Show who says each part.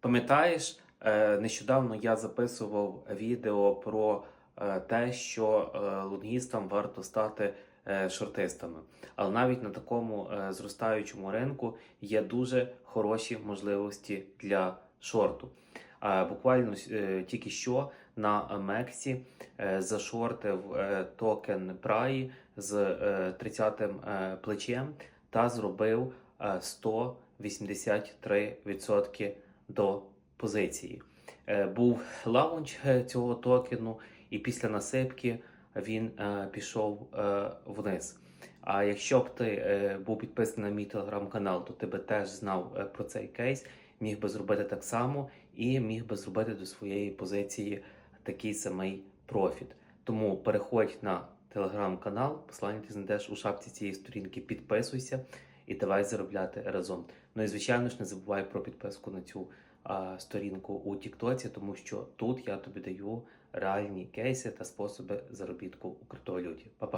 Speaker 1: Пам'ятаєш, е, нещодавно я записував відео про е, те, що е, лонгістам варто стати шортистами. Але навіть на такому зростаючому ринку є дуже хороші можливості для шорту. Буквально тільки що на Мексі зашортив токен Праї з е, 30-м е, плечем та зробив е, 183% до позиції. Е, Був лаунч е, цього токену, і після насипки він е, пішов вниз. А якщо б ти був підписаний на мій телеграм-канал, то ти би теж знав про цей кейс, міг би зробити так само і міг би зробити до своєї позиції такий самий профіт. Тому переходь на телеграм-канал, посилання ти знайдеш у шапці цієї сторінки, підписуйся і давай заробляти разом. Ну і звичайно ж не забувай про підписку на цю а, сторінку у Тіктоці, тому що тут я тобі даю реальні кейси та способи заробітку у криптовалюті. Па-па!